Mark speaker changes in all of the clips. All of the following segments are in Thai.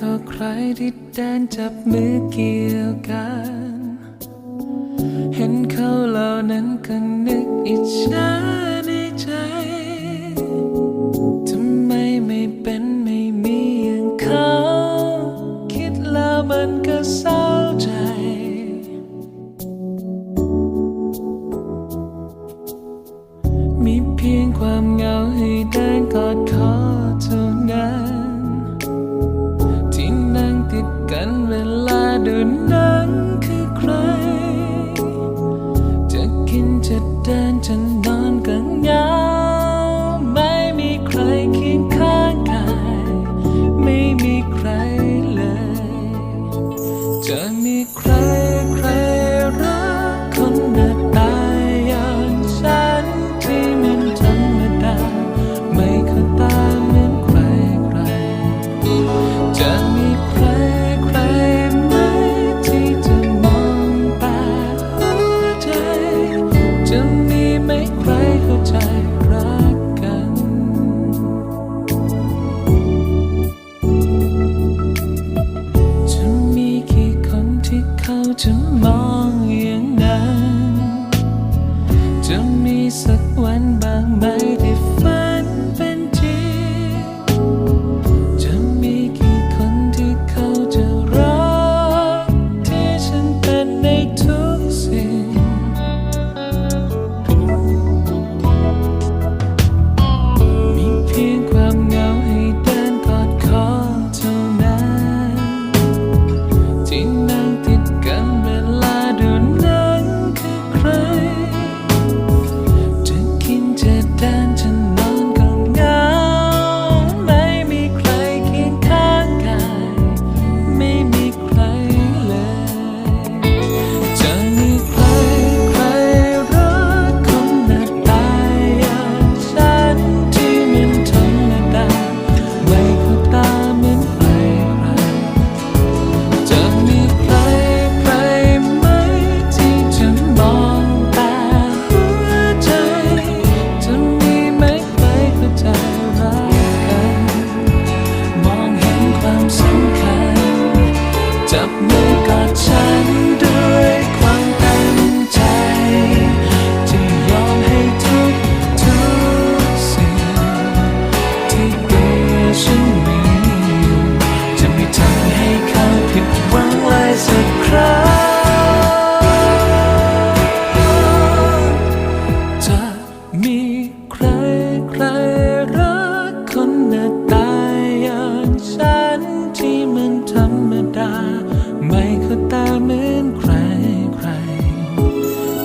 Speaker 1: ต่อใครที่เดินจับมือเกี่ยวกัน เห็นเขาเหล่านั้นก็นึกอิจฉาในใจ ทำไมไม่เป็นไม่มีอย่างเขา คิดแล้วมันก็เศร้าใจ มีเพียงความเหงาให้เดินกอด จะมีใครใคร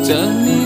Speaker 1: জানি